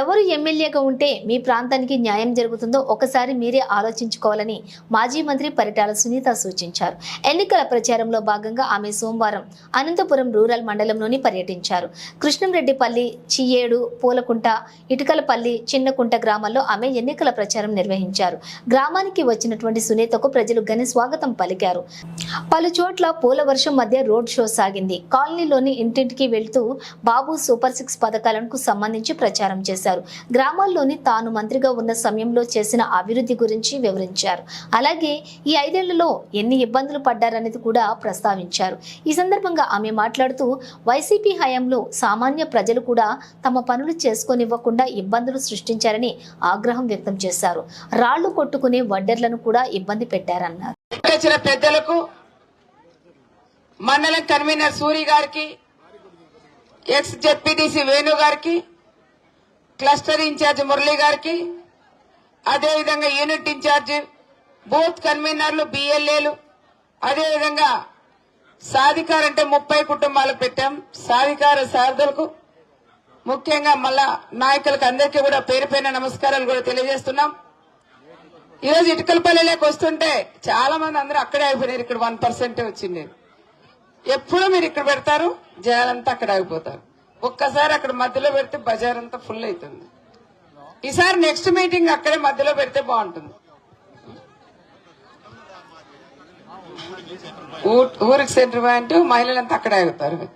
ఎవరు ఎమ్మెల్యేగా ఉంటే మీ ప్రాంతానికి న్యాయం జరుగుతుందో ఒకసారి మీరే ఆలోచించుకోవాలని మాజీ మంత్రి పరిటాల సునీత సూచించారు. ఎన్నికల ప్రచారంలో భాగంగా ఆమె సోమవారం అనంతపురం రూరల్ మండలంలోని పర్యటించారు. కృష్ణంరెడ్డిపల్లి చియేడు పూలకుంట ఇటుకలపల్లి చిన్నకుంట గ్రామాల్లో ఆమె ఎన్నికల ప్రచారం నిర్వహించారు. గ్రామానికి వచ్చినటువంటి సునీతకు ప్రజలు ఘన స్వాగతం పలికారు. పలు చోట్ల పూల వర్షం మధ్య రోడ్ షో సాగింది. కాలనీలోని ఇంటింటికి వెళ్తూ బాబు సూపర్ సిక్స్ పథకాలకు సంబంధించి ప్రచారం చేశారు. గ్రామాల్లోని తాను మంత్రిగా ఉన్న సమయంలో చేసిన అభివృద్ధి గురించి వివరించారు. అలాగే ఈ ఐదేళ్ళలో ఎన్ని ఇబ్బందులు పడ్డారనేది కూడా ప్రస్తావించారు. ఈ సందర్భంగా ఆమె మాట్లాడుతూ వైసీపీ హయాంలో సామాన్య ప్రజలు కూడా తమ పనులు చేసుకోనివ్వకుండా ఇబ్బందులు సృష్టించారని ఆగ్రహం వ్యక్తం చేశారు. రాళ్ళు కొట్టుకునే వడ్డర్లను కూడా ఇబ్బంది పెట్టారన్నారు. పెద్దలకు మండలం కన్వీనర్ సూరి గారికి ఎక్స్ జెడ్పీటీసీ వేణు గారికి క్లస్టర్ ఇన్ఛార్జ్ మురళి గారికి అదేవిధంగా యూనిట్ ఇన్ఛార్జ్ బూత్ కన్వీనర్లు బిఎల్ఏలు అదేవిధంగా సాధికార అంటే ముప్పై కుటుంబాలకు పెట్టాం. సాధికార సారథులకు ముఖ్యంగా మళ్ళా నాయకులకు అందరికీ కూడా పేరు పైన నమస్కారాలు కూడా తెలియజేస్తున్నాం. ఈరోజు ఇటుకలపల్లిలోకి వస్తుంటే చాలా మంది అందరూ అక్కడే ఆగిపోయినారు ఇక్కడ వన్ పర్సెంటే వచ్చింది. ఎప్పుడూ మీరు ఇక్కడ పెడతారు? జనాలంతా అక్కడ ఆగిపోతారు. ఒక్కసారి అక్కడ మధ్యలో పెడితే బజార్ అంతా ఫుల్ అవుతుంది ఈసారి నెక్స్ట్ మీటింగ్ అక్కడే మధ్యలో పెడితే బాగుంటుంది. ఊ- ఊరికి సెంటర్ పాయింట్ మహిళలంతా అక్కడే ఆగుతారు.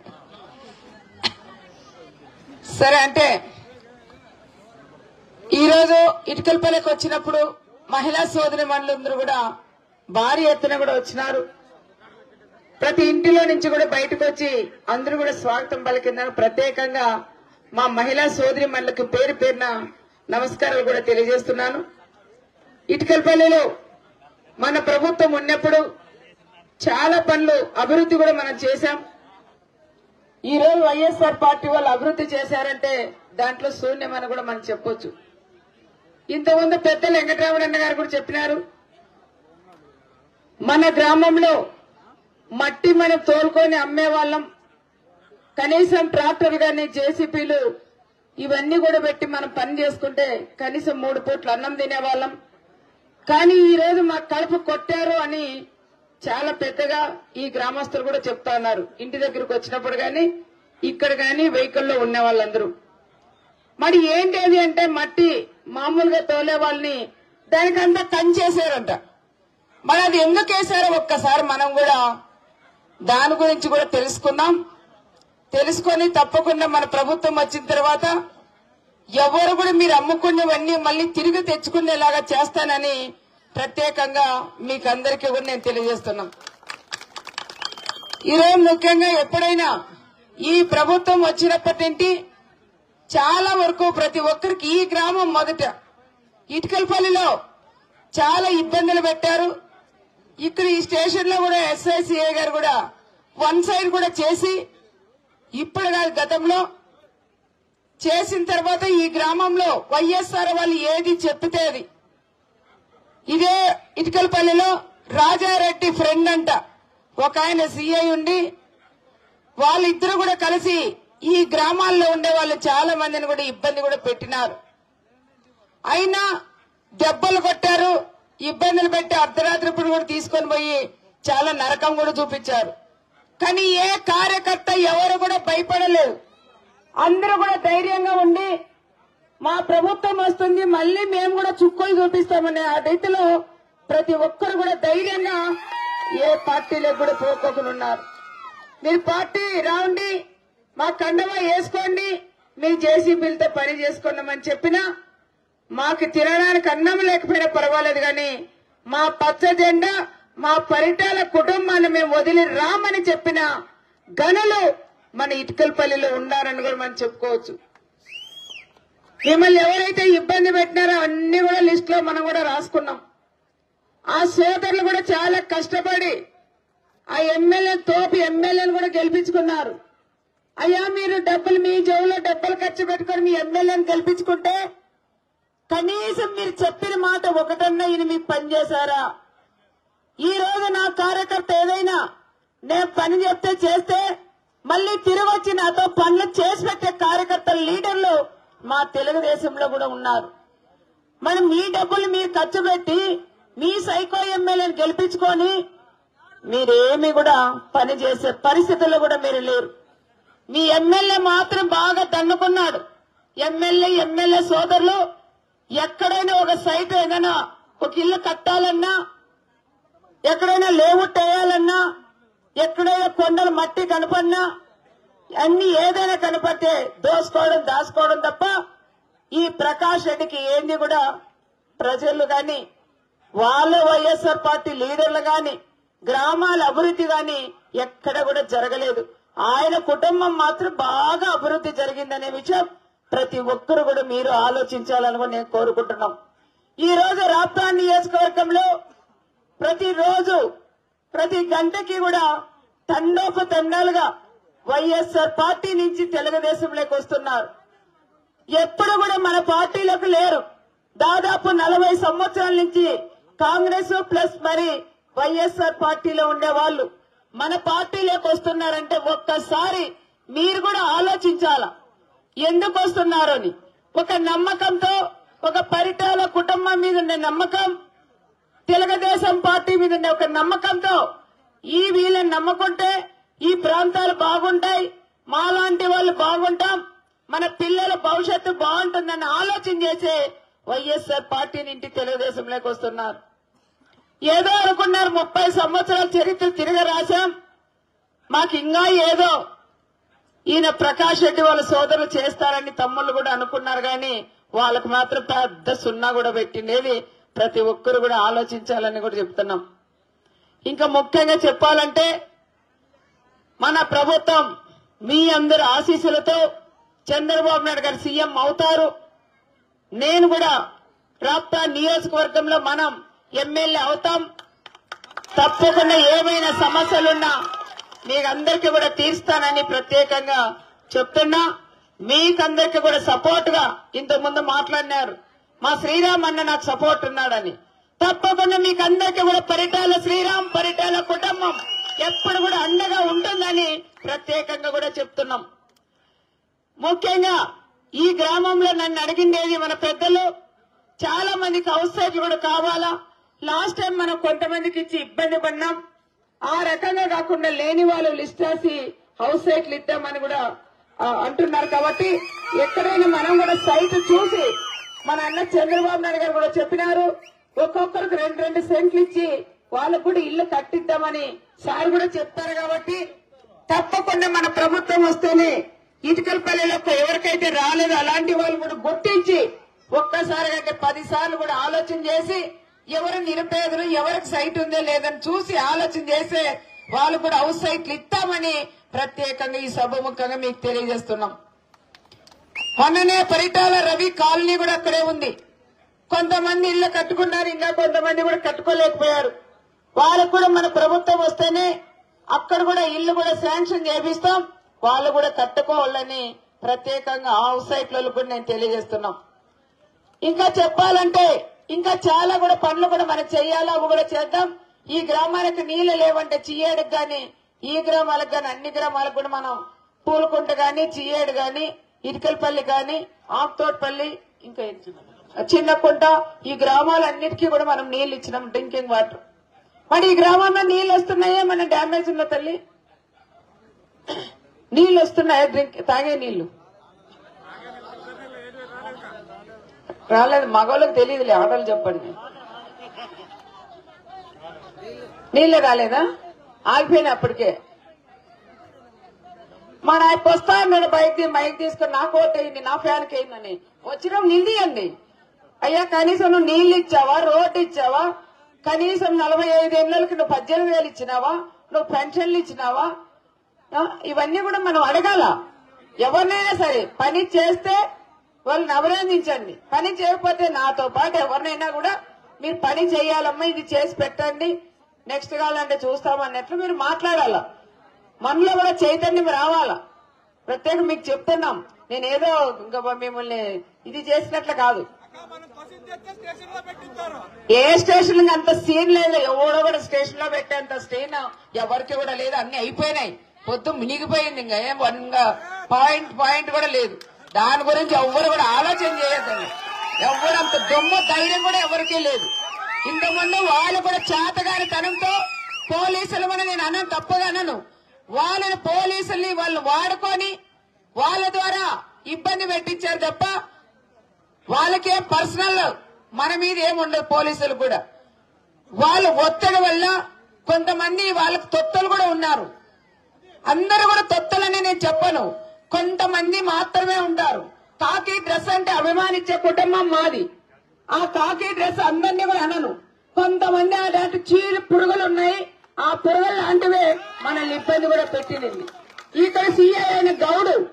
సరే అంటే ఈ రోజు ఇటుకలపల్లికి వచ్చినప్పుడు మహిళా సోదరి మండలందరూ కూడా భారీ ఎత్తున కూడా వచ్చినారు. ప్రతి ఇంటిలో నుంచి కూడా బయటకు వచ్చి అందరూ కూడా స్వాగతం పలికిందని ప్రత్యేకంగా మా మహిళా సోదరి మండలికి పేరు పేరున నమస్కారాలు కూడా తెలియజేస్తున్నాను. ఇటుకలపల్లిలో మన ప్రభుత్వం ఉన్నప్పుడు చాలా పనులు అభివృద్ధి కూడా మనం చేశాం. ఈ రోజు వైఎస్ఆర్ పార్టీ వాళ్ళు అభివృద్ధి చేశారంటే దాంట్లో శూన్యమని కూడా మనం చెప్పొచ్చు. ఇంతకుముందు పెద్దలు వెంకటరామరన్న గారు కూడా చెప్పినారు. మన గ్రామంలో మట్టి మనం తోలుకొని అమ్మే వాళ్ళం కనీసం ట్రాక్టర్ కానీ జేసీపీలు ఇవన్నీ కూడా పెట్టి మనం పని చేసుకుంటే కనీసం మూడు పూట్లు అన్నం తినేవాళ్ళం. కానీ ఈ రోజు మా కడుపు కొట్టారు అని చాలా పెద్దగా ఈ గ్రామస్తులు కూడా చెప్తా ఉన్నారు. ఇంటి దగ్గరకు వచ్చినప్పుడు కానీ ఇక్కడ కానీ వెహికల్లో ఉన్న వాళ్ళందరూ మరి ఏంటి అంటే మట్టి మామూలుగా తోలే వాళ్ళని దానికంతా కంచేసారంట మరి అది ఎందుకు వేసారో ఒక్కసారి మనం కూడా దాని గురించి కూడా తెలుసుకుందాం. తెలుసుకొని తప్పకుండా మన ప్రభుత్వం వచ్చిన తర్వాత ఎవరు కూడా మీరు అమ్ముకునేవన్నీ మళ్ళీ తిరిగి తెచ్చుకునేలాగా చేస్తానని ప్రత్యేకంగా మీకు అందరికీ కూడా నేను తెలియజేస్తున్నాం. ఈరోజు ముఖ్యంగా ఎప్పుడైనా ఈ ప్రభుత్వం వచ్చినప్పటి నుండి చాలా వరకు ప్రతి ఒక్కరికి ఈ గ్రామం మొదట ఇటుకలపల్లిలో చాలా ఇబ్బందులు పెట్టారు. ఇక్కడ ఈ స్టేషన్లో కూడా ఎస్ఐసిఏ గారు కూడా వన్ సైడ్ కూడా చేసి ఇప్పుడు కాదు గతంలో చేసిన తర్వాత ఈ గ్రామంలో వైఎస్ఆర్ వాళ్ళు ఏది చెప్తే అది. ఇదే ఇటుకలపల్లిలో రాజారెడ్డి ఫ్రెండ్ అంట. ఒక ఆయన సిఐ ఉండి వాళ్ళిద్దరు కూడా కలిసి ఈ గ్రామాల్లో ఉండే వాళ్ళు చాలా మందిని కూడా ఇబ్బంది కూడా పెట్టినారు. అయినా దెబ్బలు కొట్టారు. ఇబ్బందులు పెట్టి అర్ధరాత్రి ఇప్పుడు కూడా తీసుకొని పోయి చాలా నరకం కూడా చూపించారు. కానీ ఏ కార్యకర్త ఎవరు కూడా భయపడలేదు. అందరూ కూడా ధైర్యంగా ఉండి మా ప్రభుత్వం వస్తుంది మళ్ళీ మేము కూడా చుక్కలు చూపిస్తామనే ఆ రైతులు ప్రతి ఒక్కరు కూడా ధైర్యంగా ఏ పార్టీలకు కూడా పోకోకుండా ఉన్నారు. మీరు పార్టీ రావండి మా కండవ వేసుకోండి మీ జేసీబీలతో పని చేసుకున్నామని చెప్పినా మాకు తినడానికి అన్నం లేకపోయినా పర్వాలేదు కానీ మా పచ్చ జెండా మా పరిటాల కుటుంబాన్ని మేము వదిలి రామని చెప్పిన గనులు మన ఇటుకలపల్లిలో ఉన్నారని కూడా మనం చెప్పుకోవచ్చు. మిమ్మల్ని ఎవరైతే ఇబ్బంది పెట్టినారో అన్ని కూడా లిస్ట్లో మనం కూడా రాసుకున్నాం. ఆ సోదరులు కూడా చాలా కష్టపడి ఆ ఎమ్మెల్యే తోపు ఎమ్మెల్యేలు కూడా గెలిపించుకున్నారు. అయ్యా మీరు డబ్బులు మీ జోబులో డబ్బులు ఖర్చు పెట్టుకొని మీ ఎమ్మెల్యేని గెలిపించుకుంటే కనీసం మీరు చెప్పిన మాట ఒకటన్నా ఇది మీకు పనిచేశారా ఈ రోజు నా కార్యకర్త ఏదైనా నేను పని చెప్తే చేస్తే మళ్ళీ తిరిగి నాతో పనులు చేసి పెట్టే కార్యకర్తల లీడర్లు మా తెలుగుదేశంలో కూడా ఉన్నారు. మనం మీ డబ్బులు మీరు ఖర్చు పెట్టి మీ సైకో ఎమ్మెల్యేని గెలిపించుకొని మీరేమి కూడా పని చేసే పరిస్థితుల్లో కూడా మీరు లేరు. మీ ఎమ్మెల్యే మాత్రం బాగా తన్నుకున్నాడు. ఎమ్మెల్యే ఎమ్మెల్యే సోదరులు ఎక్కడైనా ఒక సైట్ ఏదైనా ఒక ఇల్లు కట్టాలన్నా ఎక్కడైనా లేవుట్ వేయాలన్నా ఎక్కడైనా కొండలు మట్టి కనపడినా అన్ని ఏదైనా కనపడితే దోసుకోవడం దాచుకోవడం తప్ప ఈ ప్రకాష్ రెడ్డికి ఏంది కూడా ప్రజలు గాని వాళ్ళ వైఎస్ఆర్ పార్టీ లీడర్లు గాని గ్రామాల అభివృద్ధి గాని ఎక్కడ కూడా జరగలేదు. ఆయన కుటుంబం మాత్రం బాగా అభివృద్ధి జరిగిందనే విషయం ప్రతి ఒక్కరు కూడా మీరు ఆలోచించాలని కూడా నేను కోరుకుంటున్నాం. ఈ రోజు రాప్తాన్ నియోజకవర్గంలో ప్రతిరోజు ప్రతి గంటకి కూడా తండోపు తండాలుగా వైఎస్ఆర్ పార్టీ నుంచి తెలుగుదేశంలోకి వస్తున్నారు. ఎప్పుడు కూడా మన పార్టీలకు లేరు. దాదాపు నలభై సంవత్సరాల నుంచి కాంగ్రెస్ ప్లస్ మరి వైఎస్ఆర్ పార్టీలో ఉండేవాళ్ళు. మన పార్టీలోకి వస్తున్నారంటే ఒక్కసారి మీరు కూడా ఆలోచించాలా? ఎందుకు వస్తున్నారు అని? ఒక నమ్మకంతో ఒక పరిటాల కుటుంబం మీద ఉండే నమ్మకం తెలుగుదేశం పార్టీ మీద ఉండే ఒక నమ్మకంతో ఈ వీళ్ళని నమ్ముకుంటే ఈ ప్రాంతాలు బాగుంటాయి మాలాంటి వాళ్ళు బాగుంటాం మన పిల్లల భవిష్యత్తు బాగుంటుందని ఆలోచన చేసే వైఎస్ఆర్ పార్టీ నుండి తెలుగుదేశంలోకి వస్తున్నారు. ఏదో అనుకున్నారు ముప్పై సంవత్సరాల చరిత్ర తిరిగి రాశాం. మాకు ఇంకా ఏదో ఈయన ప్రకాష్ రెడ్డి వాళ్ళ సోదరులు చేస్తారని తమ్ముళ్ళు కూడా అనుకున్నారు కానీ వాళ్ళకు మాత్రం పెద్ద సున్నా కూడా పెట్టిండేది ప్రతి ఒక్కరు కూడా ఆలోచించాలని కూడా చెప్తున్నాం. ఇంకా ముఖ్యంగా చెప్పాలంటే మన ప్రభుత్వం మీ అందరి ఆశీస్సులతో చంద్రబాబు నాయుడు గారు సీఎం అవుతారు. నేను కూడా రాప్తా నియోజకవర్గంలో మనం ఎమ్మెల్యే అవుతాం. తప్పకుండా ఏమైనా సమస్యలున్నా మీకందరికి కూడా తీర్స్తానని ప్రత్యేకంగా చెప్తున్నా. మీకందరికి కూడా సపోర్ట్గా ఇంతకు ముందు మాట్లాడినారు. మా శ్రీరామ్ అన్న నాకు సపోర్ట్ ఉన్నాడని. తప్పకుండా మీకు అందరికీ కూడా పరిటాల శ్రీరామ్ పరిటాల కుటుంబం ఎప్పుడు కూడా అండగా ఉంటుందని ప్రత్యేకంగా కూడా చెప్తున్నాం. ముఖ్యంగా ఈ గ్రామంలో నన్ను అడిగిండేది మన పెద్దలు. చాలా మందికి హౌస్ కూడా కావాలా. లాస్ట్ టైం మనం కొంతమందికి ఇచ్చి ఇబ్బంది పడినాం ఆ రకంగా కాకుండా లేని వాళ్ళు లిస్ట్ రాసి హౌస్ సైట్లు ఇద్దామని కూడా అంటున్నారు కాబట్టి ఎక్కడైనా మనం కూడా సైట్ చూసి మన అన్న చంద్రబాబు నాయుడు గారు కూడా చెప్పినారు ఒక్కొక్కరికి రెండు రెండు సెంట్లు ఇచ్చి వాళ్ళకు కూడా ఇల్లు కట్టిద్దామని సార్ కూడా చెప్తారు కాబట్టి తప్పకుండా మన ప్రభుత్వం వస్తేనే ఇటుకలపల్లిలో ఎవరికైతే రాలేదు అలాంటి వాళ్ళు కూడా గుర్తించి ఒక్కసారి కంటే పది సార్లు కూడా ఆలోచన చేసి ఎవరు నిరుపేదలు ఎవరికి సైట్ ఉందో లేదని చూసి ఆలోచన చేసే వాళ్ళు కూడా హౌస్ సైట్లు ఇస్తామని ప్రత్యేకంగా ఈ సభముఖంగా మీకు తెలియజేస్తున్నాం. మొన్ననే పరిటాల రవి కాలనీ కూడా అక్కడే ఉంది. కొంతమంది ఇల్లు కట్టుకున్నారు ఇంకా కొంతమంది కూడా కట్టుకోలేకపోయారు. వాళ్ళకు కూడా మన ప్రభుత్వం వస్తేనే అక్కడ కూడా ఇల్లు కూడా శాంక్షన్ చేపిస్తాం. వాళ్ళు కూడా కట్టుకోవాలని ప్రత్యేకంగా ఆ హౌస్ సైట్లలో కూడా నేను తెలియజేస్తున్నాం. ఇంకా చెప్పాలంటే ఇంకా చాలా కూడా పనులు కూడా మనం చేయాలా అవి కూడా చేద్దాం. ఈ గ్రామానికి నీళ్ళు లేవంటే చియ్యేడుకు గాని ఈ గ్రామాలకు గాని అన్ని గ్రామాలకు కూడా మనం పూలకుంట గాని చియ్యేడు గాని ఇటుకలపల్లి గాని ఆక్తోట్పల్లి ఇంకా చిన్నకుంట ఈ గ్రామాలన్నిటికీ కూడా మనం నీళ్ళు ఇచ్చినాం డ్రింకింగ్ వాటర్. మరి ఈ గ్రామంలో నీళ్ళు వస్తున్నాయా? మన డ్యామేజ్ ఉన్న తల్లి? నీళ్ళు వస్తున్నాయా? డ్రింక్ తాగే నీళ్ళు రాలేదు మగవాళ్ళకి తెలియదులే ఆటలు చెప్పండి. నీళ్ళే రాలేదా? ఆగిపోయినా అప్పటికే. మా నాయకు వస్తా అన్నాడు బైక్ తీ- తీసుకొని నా కోట్ అయింది నా ఫ్యాన్కి అయిందని. వచ్చిన నిందియండి అయ్యా కనీసం నువ్వు నీళ్ళు ఇచ్చావా రోడ్డు ఇచ్చావా? కనీసం నలభై ఐదేళ్ళకి నువ్వు పద్దెనిమిది వేలు ఇచ్చినావా? నువ్వు పెన్షన్లు ఇచ్చినావా? ఇవన్నీ కూడా మనం అడగాల. ఎవరినైనా సరే పని చేస్తే వాళ్ళని అభినందించండి. పని చేయకపోతే నాతో పాటు ఎవరినైనా కూడా మీరు పని చేయాలమ్మా ఇది చేసి పెట్టండి. నెక్స్ట్ కావాలంటే చూస్తామన్నట్లు మీరు మాట్లాడాల. మనలో కూడా చైతన్యం రావాలా. ప్రత్యేక మీకు చెప్తున్నాం. నేను ఏదో ఇంకా మిమ్మల్ని ఇది చేసినట్లు కాదు. ఏ స్టేషన్ అంత సీన్ లేదు. ఎవడో కూడా స్టేషన్లో పెట్టేంత స్టేన్ ఎవరికి కూడా లేదు. అన్ని అయిపోయినాయి. పొద్దు మునిగిపోయింది. ఇంకా ఏం పాయింట్ పాయింట్ కూడా లేదు. దాని గురించి ఎవ్వరు కూడా ఆలోచన చేయొద్దండి. ఎవ్వరు అంత దొమ్మ ధైర్యం కూడా ఎవరికీ లేదు. ఇంతకుముందు వాళ్ళు కూడా చేతగాని తనంతో పోలీసులు మన నేను అన్నాను తప్పగా అనను వాళ్ళని పోలీసుల్ని వాళ్ళు వాడుకొని వాళ్ళ ద్వారా ఇబ్బంది పెట్టించారు తప్ప వాళ్ళకేం పర్సనల్ మన మీద ఏముండదు పోలీసులు కూడా. వాళ్ళు ఒత్తిడి వల్ల కొంతమంది వాళ్ళకి తొత్తులు కూడా ఉన్నారు. అందరూ కూడా తొత్తులని నేను చెప్పను. కొంతమంది మాత్రమే ఉంటారు కాకి డ్రెస్ అంటే అభిమానించే కుటుంబం మాది. ఆ కాకి డ్రెస్ అందరినీ కూడా అనను. కొంతమంది అలాంటి చీరు పురుగులు ఉన్నాయి. ఆ పురుగులు లాంటివే మనల్ని ఇబ్బంది కూడా పెట్టింది. ఇక్కడ సీఐ అయిన గౌడు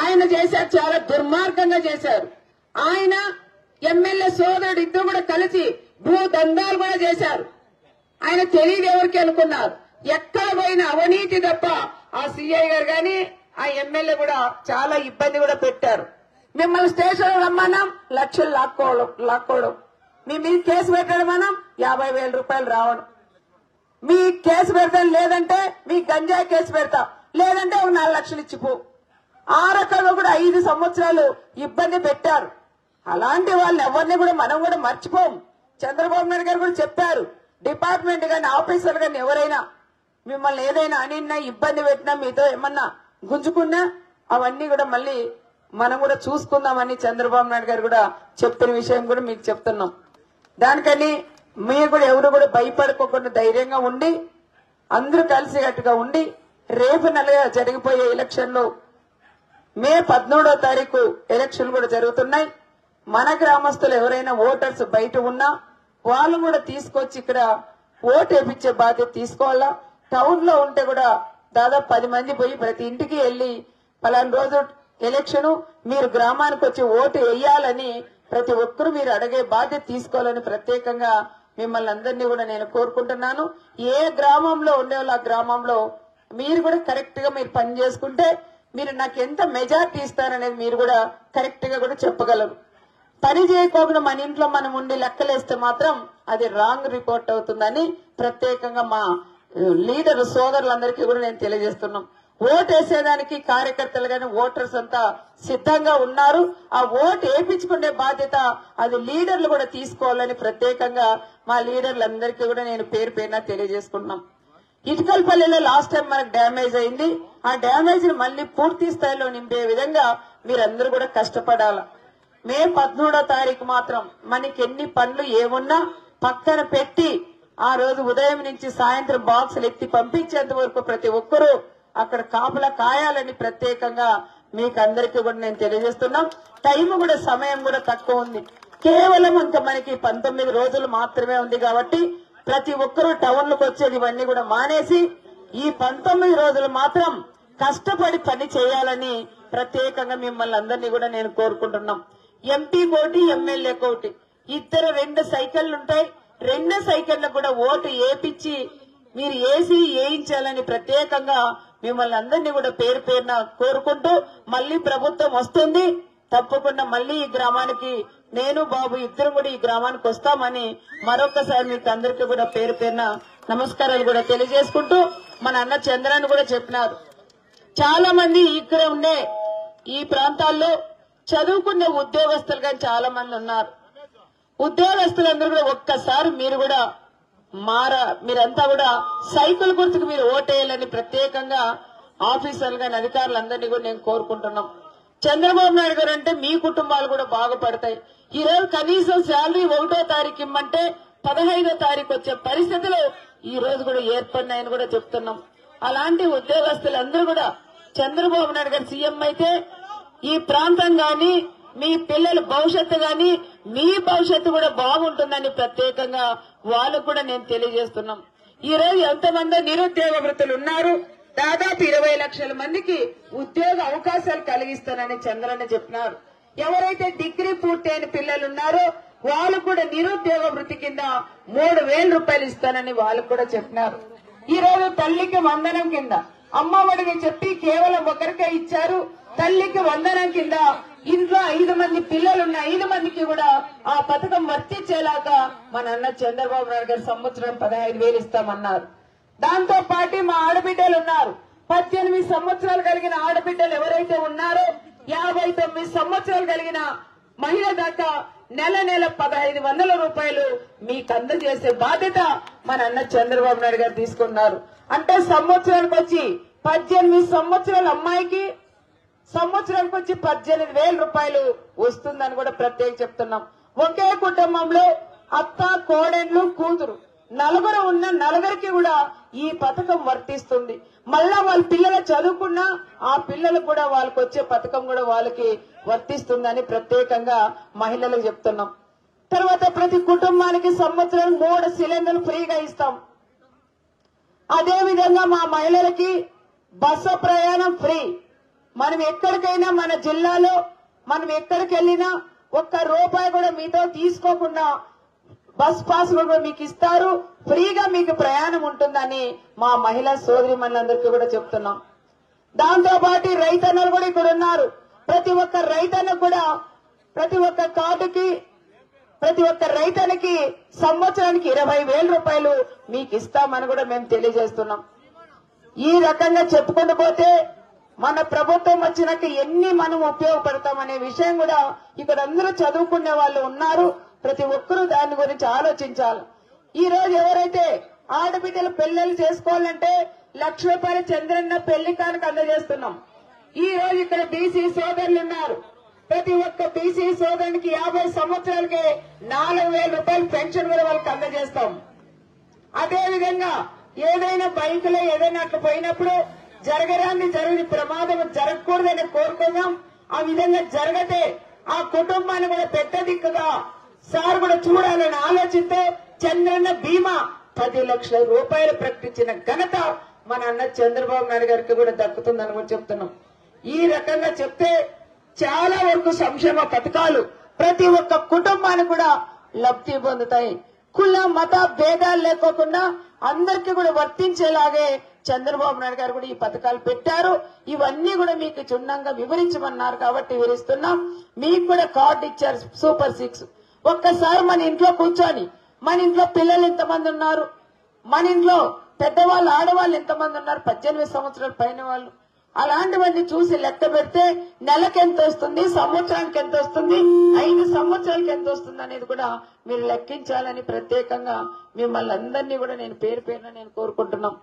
ఆయన చేశారు చాలా దుర్మార్గంగా చేశారు. ఆయన ఎమ్మెల్యే సోదరుడు ఇద్దరు కూడా కలిసి భూ దందాలు కూడా చేశారు. ఆయన తెలియదు ఎవరికి అనుకున్నారు. ఎక్కడ పోయిన అవినీతి తప్ప ఆ సీఐ గారు కానీ ఆ ఎమ్మెల్యే కూడా చాలా ఇబ్బంది కూడా పెట్టారు. మిమ్మల్ని స్టేషన్ రమ్మన్నాం లక్షలు లాక్కోవడం లాక్కోవడం. మీ మీద కేసు పెట్టడం మనం యాభై వేల రూపాయలు రావడం. మీ కేసు పెడతాం లేదంటే మీ గంజాయి కేసు పెడతాం. లేదంటే ఒక నాలుగు లక్షలు ఇచ్చిపో ఆ రకంగా కూడా ఐదు సంవత్సరాలు ఇబ్బంది పెట్టారు. అలాంటి వాళ్ళని ఎవరిని కూడా మనం కూడా మర్చిపోం. చంద్రబాబు నాయుడు గారు కూడా చెప్పారు డిపార్ట్మెంట్ కానీ ఆఫీసర్ కానీ ఎవరైనా మిమ్మల్ని ఏదైనా అనిన్నా ఇబ్బంది పెట్టినా మీతో ఏమన్నా గుంజుకున్నా అవన్నీ కూడా మళ్ళీ మనం కూడా చూసుకుందామని చంద్రబాబు నాయుడు గారు కూడా చెప్పిన విషయం కూడా మీకు చెప్తున్నాం. దానికని మీరు కూడా ఎవరు కూడా భయపడుకోకుండా ధైర్యంగా ఉండి అందరూ కలిసికట్టుగా ఉండి రేపు నెలగా జరిగిపోయే ఎలక్షన్లు మే పద్మూడో తారీఖు ఎలక్షన్లు కూడా జరుగుతున్నాయి. మన గ్రామస్తులు ఎవరైనా ఓటర్స్ బయట ఉన్నా వాళ్ళు కూడా తీసుకొచ్చి ఇక్కడ ఓటు వేపించే బాధ్యత తీసుకోవాలా? టౌన్లో ఉంటే కూడా దాదాపు పది మంది పోయి ప్రతి ఇంటికి వెళ్ళి పలానా రోజు ఎలక్షన్ మీరు గ్రామానికి వచ్చి ఓటు వేయాలని ప్రతి ఒక్కరూ మీరు అడిగే బాధ్యత తీసుకోవాలని ప్రత్యేకంగా మిమ్మల్ని అందరినీ కూడా నేను కోరుకుంటున్నాను. ఏ గ్రామంలో ఉండేవాళ్ళు ఆ గ్రామంలో మీరు కూడా కరెక్ట్గా మీరు పని చేసుకుంటే మీరు నాకు ఎంత మెజార్టీ ఇస్తారనేది మీరు కూడా కరెక్ట్గా కూడా చెప్పగలరు. పని చేయకోకుండా మన ఇంట్లో మనం ఉండి లెక్కలేస్తే మాత్రం అది రాంగ్ రిపోర్ట్ అవుతుందని ప్రత్యేకంగా మా లీడర్ సోదరులందరికీ కూడా నేను తెలియజేస్తున్నాం. ఓటు వేసేదానికి కార్యకర్తలు కానీ ఓటర్స్ అంతా సిద్ధంగా ఉన్నారు. ఆ ఓటు వేయించుకునే బాధ్యత అది లీడర్లు కూడా తీసుకోవాలని ప్రత్యేకంగా మా లీడర్లందరికీ కూడా నేను పేరు పేరున తెలియజేసుకుంటున్నాం. ఇటుకల్పల్లిలో లాస్ట్ టైం మనకు డ్యామేజ్ అయింది. ఆ డ్యామేజ్ని మళ్ళీ పూర్తి స్థాయిలో నింపే విధంగా మీరందరూ కూడా కష్టపడాల. మే పదమూడో తారీఖు మాత్రం మనకి ఎన్ని పనులు ఏమున్నా పక్కన పెట్టి ఆ రోజు ఉదయం నుంచి సాయంత్రం బాక్సులు ఎత్తి పంపించేంత వరకు ప్రతి ఒక్కరూ అక్కడ కాపలా కాయాలని ప్రత్యేకంగా మీకు అందరికీ కూడా నేను తెలియజేస్తున్నాం. టైం కూడా సమయం కూడా తక్కువ ఉంది. కేవలం ఇంకా మనకి పంతొమ్మిది రోజులు మాత్రమే ఉంది కాబట్టి ప్రతి ఒక్కరూ టౌన్లకు వచ్చేది ఇవన్నీ కూడా మానేసి ఈ పంతొమ్మిది రోజులు మాత్రం కష్టపడి పని చేయాలని ప్రత్యేకంగా మిమ్మల్ని అందరినీ కూడా నేను కోరుకుంటున్నాం. ఎంపీ కోటి ఎమ్మెల్యే కోటి. ఇద్దరు రెండు సైకిళ్ళు ఉంటాయి. రెండు సైకిళ్ళకు కూడా ఓటు ఏపిచ్చి మీరు ఏసీ వేయించాలని ప్రత్యేకంగా మిమ్మల్ని అందరినీ కూడా పేరు పేరున కోరుకుంటూ మళ్ళీ ప్రభుత్వం వస్తుంది. తప్పకుండా మళ్ళీ ఈ గ్రామానికి నేను బాబు ఇద్దరు కూడా ఈ గ్రామానికి వస్తామని మరొకసారి మీకు అందరికీ కూడా పేరు పేరున నమస్కారాలు కూడా తెలియజేసుకుంటూ మన అన్న చంద్రాన్ని కూడా చెప్పినారు. చాలా మంది ఇక్కడ ఉండే ఈ ప్రాంతాల్లో చదువుకునే ఉద్యోగస్తులు కానీ చాలా మంది ఉన్నారు. ఉద్యోగస్తులందరూ కూడా ఒక్కసారి మీరు కూడా మార మీరంతా కూడా సైకిల్ గుర్తుకు మీరు ఓటేయాలని ప్రత్యేకంగా ఆఫీసర్లు కానీ అధికారులందరినీ కూడా నేను కోరుకుంటున్నాం. చంద్రబాబు నాయుడు గారు అంటే మీ కుటుంబాలు కూడా బాగుపడతాయి. ఈ రోజు కనీసం శాలరీ ఒకటో తారీఖు ఇమ్మంటే పదహైదో తారీఖు వచ్చే పరిస్థితులు ఈ రోజు కూడా ఏర్పడినాయని కూడా చెప్తున్నాం. అలాంటి ఉద్యోగస్తులందరూ కూడా చంద్రబాబు నాయుడు గారు సీఎం అయితే ఈ ప్రాంతం గాని మీ పిల్లల భవిష్యత్తు గాని మీ భవిష్యత్తు కూడా బాగుంటుందని ప్రత్యేకంగా వాళ్ళకు కూడా నేను తెలియజేస్తున్నాం. ఈ రోజు ఎంతమంది నిరుద్యోగ వృత్తులు ఉన్నారు. దాదాపు ఇరవై లక్షల మందికి ఉద్యోగ అవకాశాలు కలిగిస్తానని చంద్రన్న చెప్పినారు. ఎవరైతే డిగ్రీ పూర్తయిన పిల్లలు ఉన్నారో వాళ్ళు కూడా నిరుద్యోగ వృత్తి కింద మూడు వేల రూపాయలు ఇస్తానని వాళ్ళు కూడా చెప్పినారు. ఈ రోజు తల్లికి వందనం కింద అమ్మఒడిని చెప్పి కేవలం ఒకరికే ఇచ్చారు. తల్లికి వందనం కింద ఇంట్లో ఐదు మంది పిల్లలున్న ఐదు కూడా ఆ పథకం వర్తించేలాగా మన అన్న చంద్రబాబు నాయుడు గారు సంవత్సరం పదహైదు వేలు ఇస్తామన్నారు. దాంతో పాటు మా ఆడబిడ్డలు ఉన్నారు. పద్దెనిమిది సంవత్సరాలు కలిగిన ఆడబిడ్డలు ఎవరైతే ఉన్నారో యాభై తొమ్మిది సంవత్సరాలు కలిగిన మహిళ దాకా నెల నెల పదహైదు వందల రూపాయలు మీకు అందజేసే బాధ్యత మన అన్న చంద్రబాబు నాయుడు గారు తీసుకున్నారు. అంటే సంవత్సరానికి వచ్చి పద్దెనిమిది సంవత్సరాల అమ్మాయికి సంవత్సరానికి వచ్చి పద్దెనిమిది వేల రూపాయలు వస్తుందని కూడా ప్రత్యేక చెప్తున్నాం. ఒకే కుటుంబంలో అత్త కోడెళ్ళు కూతురు నలుగురు ఉన్న నలుగురికి కూడా ఈ పథకం వర్తిస్తుంది. మళ్ళా వాళ్ళ పిల్లలు చదువుకున్నా ఆ పిల్లలకు కూడా వాళ్ళకి వచ్చే పథకం కూడా వాళ్ళకి వర్తిస్తుందని ప్రత్యేకంగా మహిళలకు చెప్తున్నాం. తర్వాత ప్రతి కుటుంబానికి సంవత్సరం మూడు సిలిండర్లు ఫ్రీగా ఇస్తాం. అదే విధంగా మా మహిళలకి బస్సు ప్రయాణం ఫ్రీ. మనం ఎక్కడికైనా మన జిల్లాలో మనం ఎక్కడికి వెళ్ళినా ఒక్క రూపాయి కూడా మీతో తీసుకోకుండా బస్ పాస్ కూడా మీకు ఇస్తారు. ఫ్రీగా మీకు ప్రయాణం ఉంటుందని మా మహిళా సోదరి మనందరికీ కూడా చెప్తున్నాం. దాంతో పాటు రైతన్నలు కూడా ఇక్కడ ఉన్నారు. ప్రతి ఒక్క రైతన్న కూడా ప్రతి ఒక్క కార్డుకి ప్రతి ఒక్క రైతనికి సంవత్సరానికి ఇరవై వేల రూపాయలు మీకు ఇస్తామని కూడా మేము తెలియజేస్తున్నాం. ఈ రకంగా చెప్పుకుంటూ పోతే మన ప్రభుత్వం వచ్చినాక ఎన్ని మనం ఉపయోగపడతాం అనే విషయం కూడా ఇక్కడ అందరూ చదువుకునే వాళ్ళు ఉన్నారు. ప్రతి ఒక్కరూ దాని గురించి ఆలోచించాలి. ఈ రోజు ఎవరైతే ఆడబిడ్డలు పెళ్ళిళ్ళు చేసుకోవాలంటే లక్ష రూపాయల చంద్రన్న పెళ్ళి కానుక అందజేస్తున్నాం. ఈ రోజు ఇక్కడ బీసీ సోదరులు ఉన్నారు. ప్రతి ఒక్క బీసీ సోదరునికి యాభై సంవత్సరాలకి నాలుగు వేల రూపాయలు పెన్షన్ కూడా వాళ్ళకి అందజేస్తాం. అదే విధంగా ఏదైనా బైకులో ఏదైనా అట్లా పోయినప్పుడు జరగరాన్ని జరిగిన ప్రమాదం జరగకూడదని కోరుకుందాం ఆ విధంగా జరగతే ఆ కుటుంబాన్ని కూడా పెట్ట దిక్కుగా సార్ కూడా చూడాలని ఆలోచిస్తే చంద్రన్న బీమా పది లక్షల రూపాయలు ప్రకటించిన ఘనత మన అన్న చంద్రబాబు నాయుడు గారికి కూడా దక్కుతుందని కూడా చెప్తున్నాం. ఈ రకంగా చెప్తే చాలా వరకు సంక్షేమ పథకాలు ప్రతి ఒక్క కుటుంబానికి కూడా లబ్ధి పొందుతాయి. కుల మత భేదాలు లేకోకుండా అందరికీ కూడా వర్తించేలాగే చంద్రబాబు నాయుడు గారు కూడా ఈ పథకాలు పెట్టారు. ఇవన్నీ కూడా మీకు చుండంగా వివరించమన్నారు కాబట్టి వివరిస్తున్నాం. మీకు కూడా కార్డు ఇచ్చారు సూపర్ సిక్స్. ఒక్కసారి మన ఇంట్లో కూర్చొని మన ఇంట్లో పిల్లలు ఎంతమంది ఉన్నారు? మన ఇంట్లో పెద్దవాళ్ళు ఆడవాళ్ళు ఎంతమంది ఉన్నారు? పద్దెనిమిది సంవత్సరాల పైన వాళ్ళు. అలాంటివన్నీ చూసి లెక్క పెడితే నెలకు ఎంత వస్తుంది? సంవత్సరానికి ఎంత వస్తుంది? ఐదు సంవత్సరాలకి ఎంత వస్తుంది అనేది కూడా మీరు లెక్కించాలని ప్రత్యేకంగా మిమ్మల్ని అందరినీ కూడా నేను పేరు పేరున నేను కోరుకుంటున్నాం.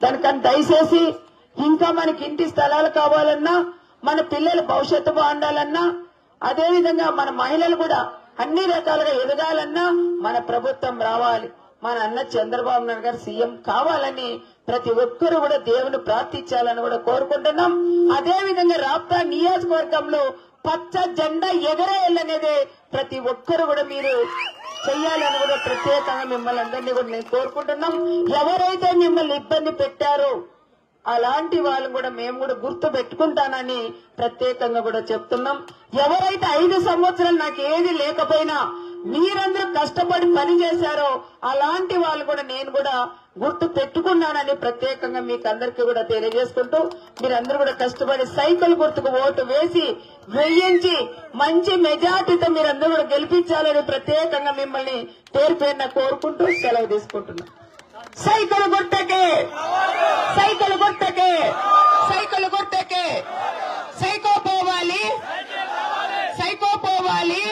దానికని దయచేసి ఇంకా మనకి ఇంటి స్థలాలు కావాలన్నా మన పిల్లల భవిష్యత్తు బాగుండాలన్నా అదేవిధంగా మన మహిళలు కూడా అన్ని రకాలుగా ఎదగాలన్నా మన ప్రభుత్వం రావాలి. మన అన్న చంద్రబాబు నాయుడు గారు సీఎం కావాలని ప్రతి ఒక్కరు కూడా దేవుని ప్రార్థించాలని కూడా కోరుకుంటున్నాం. అదే విధంగా రాప్తా నియోజకవర్గంలో పచ్చ జెండా ఎగరేయాలనేదే ప్రతి ఒక్కరు కూడా మీరు చెయ్యాలని కూడా ప్రత్యేకంగా మిమ్మల్ని అందరినీ కూడా నేను కోరుకుంటున్నాం. ఎవరైతే మిమ్మల్ని ఇబ్బంది పెట్టారో అలాంటి వాళ్ళు కూడా మేము కూడా గుర్తు పెట్టుకుంటానని ప్రత్యేకంగా కూడా చెప్తున్నాం. ఎవరైతే ఐదు సంవత్సరాలు నాకు ఏది లేకపోయినా మీరందరూ కష్టపడి పని చేశారో అలాంటి వాళ్ళు కూడా నేను కూడా గుర్తు పెట్టుకున్నానని ప్రత్యేకంగా మీకు అందరికీ కూడా తెలియజేసుకుంటూ మీరందరూ కూడా కష్టపడి సైకిల్ గుర్తుకు ఓటు వేసి వేయించి మంచి మెజార్టీతో మీరందరూ కూడా గెలిపించాలని ప్రత్యేకంగా మిమ్మల్ని పేరు పేరున కోరుకుంటూ సెలవు తీసుకుంటున్నా. సైకిల్ గుర్తకే! సైకిల్ గుర్తకే! సైకిల్ గుర్తకే! సైకో పోవాలి! సైకో పోవాలి!